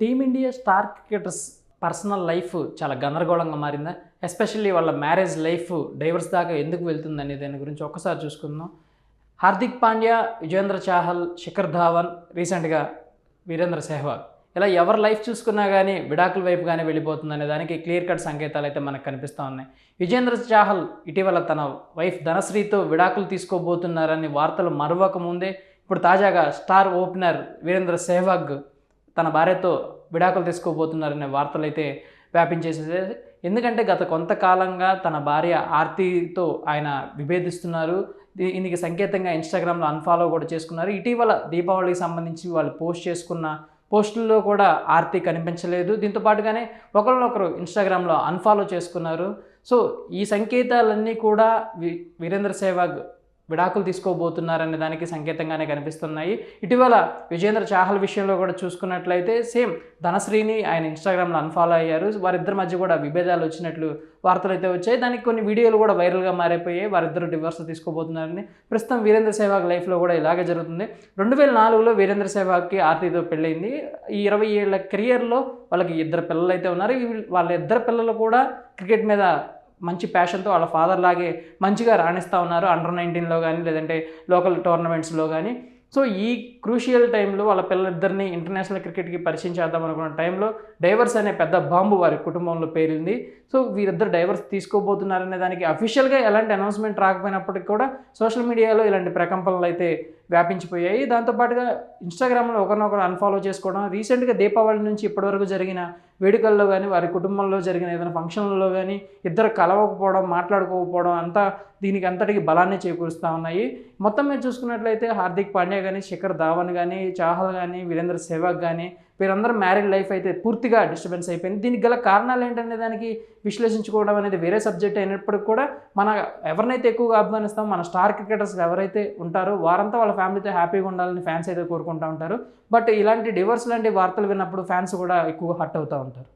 Team India star cricketers personal life చాలా గందరగోళంగా మారిందా. ఎస్పెషల్లీ వాళ్ళ మ్యారేజ్ లైఫ్ డైవర్స్ దాకా ఎందుకు వెళ్తుంది అనే దాని గురించి ఒక్కసారి చూసుకుందాం. హార్దిక్ పాండ్యా విజేంద్ర చాహల్ శిఖర్ ధావన్ రీసెంట్గా వీరేంద్ర సెహ్వాగ్. ఇలా ఎవరి లైఫ్ చూసుకున్నా కానీ విడాకుల వైపు కానీ వెళ్ళిపోతుంది అనే దానికి క్లియర్ కట్ సంకేతాలు అయితే మనకు కనిపిస్తూ ఉన్నాయి. విజేంద్ర చాహల్ ఇటీవల తన వైఫ్ ధనశ్రీతో విడాకులు తీసుకోబోతున్నారని వార్తలు మరవక ముందే ఇప్పుడు తాజాగా స్టార్ ఓపెనర్ వీరేంద్ర సెహ్వాగ్ తన భార్యతో విడాకులు తీసుకోబోతున్నారనే వార్తలు అయితే వ్యాపించేసేది. ఎందుకంటే గత కొంతకాలంగా తన భార్య ఆర్తితో ఆయన విభేదిస్తున్నారు. దీనికి సంకేతంగా ఇన్స్టాగ్రామ్లో అన్ఫాలో కూడా చేసుకున్నారు. ఇటీవల దీపావళికి సంబంధించి వాళ్ళు పోస్ట్ చేసుకున్న పోస్టుల్లో కూడా ఆర్తి కనిపించలేదు. దీంతో పాటుగానే ఒకరినొకరు ఇన్స్టాగ్రామ్లో అన్ఫాలో చేసుకున్నారు. సో ఈ సంకేతాలన్నీ కూడా వి వీరేంద్ర సేవాగ్ విడాకులు తీసుకోబోతున్నారనే దానికి సంకేతంగానే కనిపిస్తున్నాయి. ఇటీవల విజేంద్ర చాహల్ విషయంలో కూడా చూసుకున్నట్లయితే సేమ్ ధనశ్రీని ఆయన ఇన్స్టాగ్రామ్లో అన్ఫాలో అయ్యారు. వారిద్దరి మధ్య కూడా విభేదాలు వచ్చినట్లు వార్తలు అయితే వచ్చాయి. దానికి కొన్ని వీడియోలు కూడా వైరల్గా మారిపోయాయి. వారిద్దరు డివోర్స్ తీసుకోబోతున్నారని ప్రస్తుతం వీరేంద్ర సెహ్వాగ్ లైఫ్లో కూడా ఇలాగే జరుగుతుంది. రెండు వేల నాలుగులో వీరేంద్ర సెహ్వాగ్కి ఆర్తితో పెళ్ళైంది. ఈ ఇరవై ఏళ్ళ కెరియర్లో వాళ్ళకి ఇద్దరు పిల్లలు అయితే ఉన్నారు వాళ్ళ ఇద్దరు పిల్లలు కూడా క్రికెట్ మీద మంచి ప్యాషన్తో వాళ్ళ ఫాదర్ లాగే మంచిగా రాణిస్తూ ఉన్నారు అండర్ నైన్టీన్లో కానీ లేదంటే లోకల్ టోర్నమెంట్స్లో కానీ సో ఈ క్రూషియల్ టైంలో వాళ్ళ పిల్లలిద్దరిని ఇంటర్నేషనల్ క్రికెట్కి పరిచయం చేద్దాం అనుకున్న టైంలో డైవర్స్ అనే పెద్ద బాంబు వారి కుటుంబంలో పేరింది. సో వీరిద్దరు డైవర్స్ తీసుకోబోతున్నారనే దానికి అఫీషియల్గా ఎలాంటి అనౌన్స్మెంట్ రాకపోయినప్పటికీ కూడా సోషల్ మీడియాలో ఇలాంటి ప్రకంపనలు అయితే వ్యాపించిపోయాయి. దాంతోపాటుగా ఇన్స్టాగ్రామ్లో ఒకరినొకరు అన్ఫాలో చేసుకోవడం రీసెంట్గా దీపావళి నుంచి ఇప్పటివరకు జరిగిన వేడుకల్లో కానీ వారి కుటుంబంలో జరిగిన ఏదైనా ఫంక్షన్లలో కానీ ఇద్దరు కలవకపోవడం మాట్లాడుకోకపోవడం అంతా దీనికి అంతటికి బలాన్ని చేకూరుస్తూ ఉన్నాయి. మొత్తం మీద చూసుకున్నట్లయితే హార్దిక్ పాండ్యా కానీ శిఖర్ ధావన్ కానీ చాహల్ కానీ వీరేంద్ర సెహ్వాగ్ కానీ వీరందరూ మ్యారీడ్ లైఫ్ అయితే పూర్తిగా డిస్టర్బెన్స్ అయిపోయింది. దీనికి గల కారణాలు ఏంటనే దానికి విశ్లేషించుకోవడం అనేది వేరే సబ్జెక్ట్ అయినప్పటికీ కూడా మన ఎవరినైతే ఎక్కువగా అభిమానిస్తామో మన స్టార్ క్రికెటర్స్ ఎవరైతే ఉంటారో వారంతా వాళ్ళ ఫ్యామిలీతో హ్యాపీగా ఉండాలని ఫ్యాన్స్ అయితే కోరుకుంటూ ఉంటారు. బట్ ఇలాంటి డివర్స్ లాంటి వార్తలు విన్నప్పుడు ఫ్యాన్స్ కూడా ఎక్కువ హట్ అవుతూ ఉంటారు.